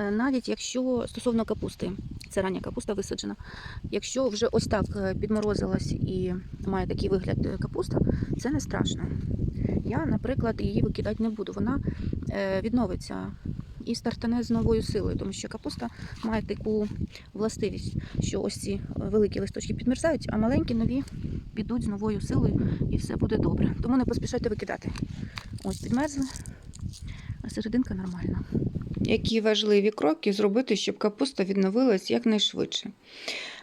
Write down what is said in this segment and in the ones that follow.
Е, Навіть якщо стосовно капусти, це рання капуста висаджена, якщо вже ось так е, підморозилась і має такий вигляд е, капуста, це не страшно. Я, наприклад, її викидати не буду. Вона відновиться і стартане з новою силою, тому що капуста має таку властивість, що ось ці великі листочки підмерзають, а маленькі нові підуть з новою силою і все буде добре. Тому не поспішайте викидати. Ось підмерзли, а серединка нормальна. Які важливі кроки зробити, щоб капуста відновилась якнайшвидше?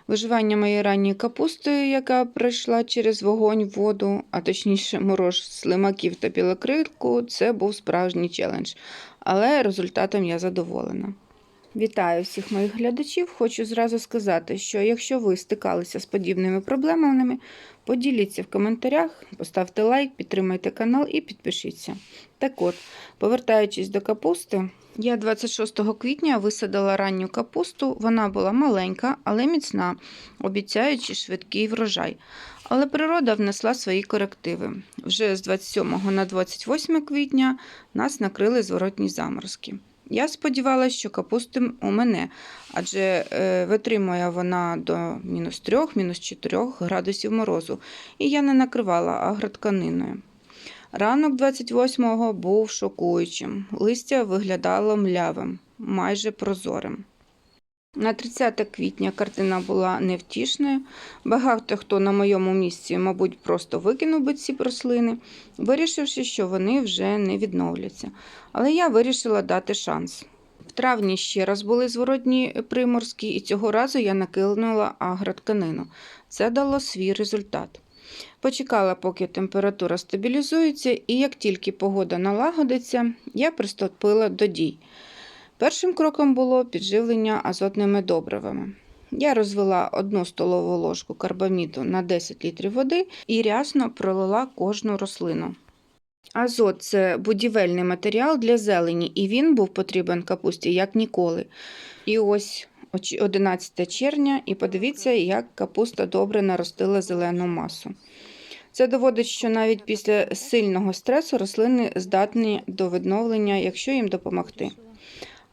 Виживання моєї ранньої капусти, яка пройшла через вогонь, воду, а точніше мороз слимаків та білокрилку, це був справжній челендж. Але результатом я задоволена. Вітаю всіх моїх глядачів. Хочу зразу сказати, що якщо ви стикалися з подібними проблемами, поділіться в коментарях, поставте лайк, підтримайте канал і підпишіться. Так от, повертаючись до капусти, я 26 квітня висадила ранню капусту. Вона була маленька, але міцна, обіцяючи швидкий врожай. Але природа внесла свої корективи. Вже з 27 на 28 квітня нас накрили зворотні заморозки. Я сподівалася, що капусти у мене, адже е, витримує вона до мінус 3, мінус 4 градусів морозу, і я не накривала агротканиною. Ранок 28-го був шокуючим. Листя виглядало млявим, майже прозорим. На 30 квітня картина була невтішною. Багато хто на моєму місці, мабуть, просто викинув би ці рослини, вирішивши, що вони вже не відновляться. Але я вирішила дати шанс. В травні ще раз були зворотні приморські, і цього разу я накинула агротканину. Це дало свій результат. Почекала, поки температура стабілізується, і як тільки погода налагодиться, я приступила до дій. Першим кроком було підживлення азотними добривами. Я розвела одну столову ложку карбаміду на 10 літрів води і рясно пролила кожну рослину. Азот це будівельний матеріал для зелені, і він був потрібен капусті як ніколи. І ось 11 червня, і подивіться, як капуста добре наростила зелену масу. Це доводить, що навіть після сильного стресу рослини здатні до відновлення, якщо їм допомогти.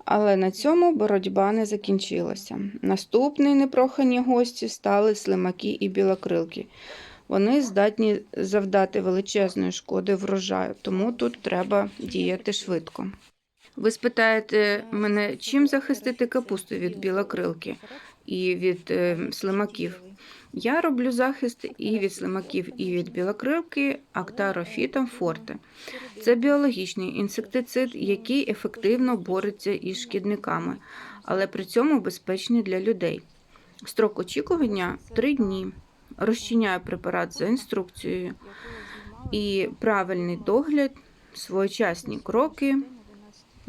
Але на цьому боротьба не закінчилася. Наступні непрохані гості стали слимаки і білокрилки. Вони здатні завдати величезної шкоди врожаю, тому тут треба діяти швидко. Ви спитаєте мене, чим захистити капусту від білокрилки і від е, слимаків? Я роблю захист і від слимаків, і від білокрилки актарофітом форте. Це біологічний інсектицид, який ефективно бореться із шкідниками, але при цьому безпечний для людей. Строк очікування 3 дні. Розчиняю препарат за інструкцією. І правильний догляд, своєчасні кроки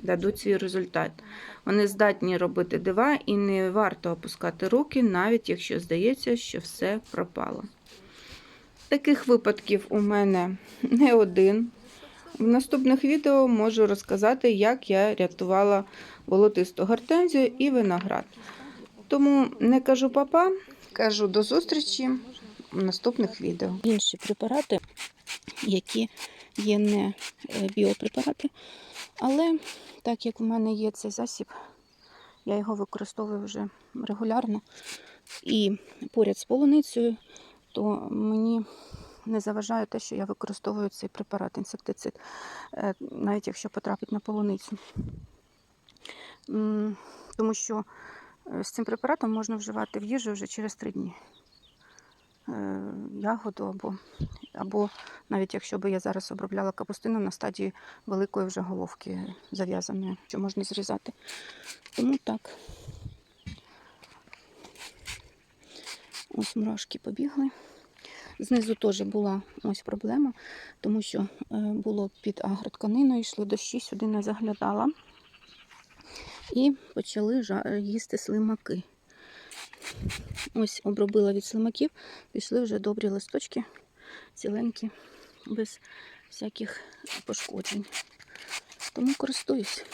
дадуть свій результат. Вони здатні робити дива і не варто опускати руки, навіть якщо здається, що все пропало. Таких випадків у мене не один. В наступних відео можу розказати, як я рятувала волотисту гортензію і виноград. Тому не кажу папа, кажу до зустрічі в наступних відео. Інші препарати, які є не е, біопрепарати, але так як в мене є цей засіб, я його використовую вже регулярно і поряд з полуницею, то мені не заважає те, що я використовую цей препарат, інсектицид, е, навіть якщо потрапить на полуницю. Тому що е, з цим препаратом можна вживати в їжу вже через три дні. Е, Ягоду або, або навіть якщо би я зараз обробляла капустину на стадії великої вже головки зав'язаної, що можна зрізати. Тому так. Ось мурашки побігли. Знизу теж була ось проблема, тому що е, було під агротканиною, йшли дощі, сюди не заглядала. І почали їсти слимаки. Ось обробила від слимаків, пішли вже добрі листочки, ціленькі, без всяких пошкоджень. Тому користуюсь.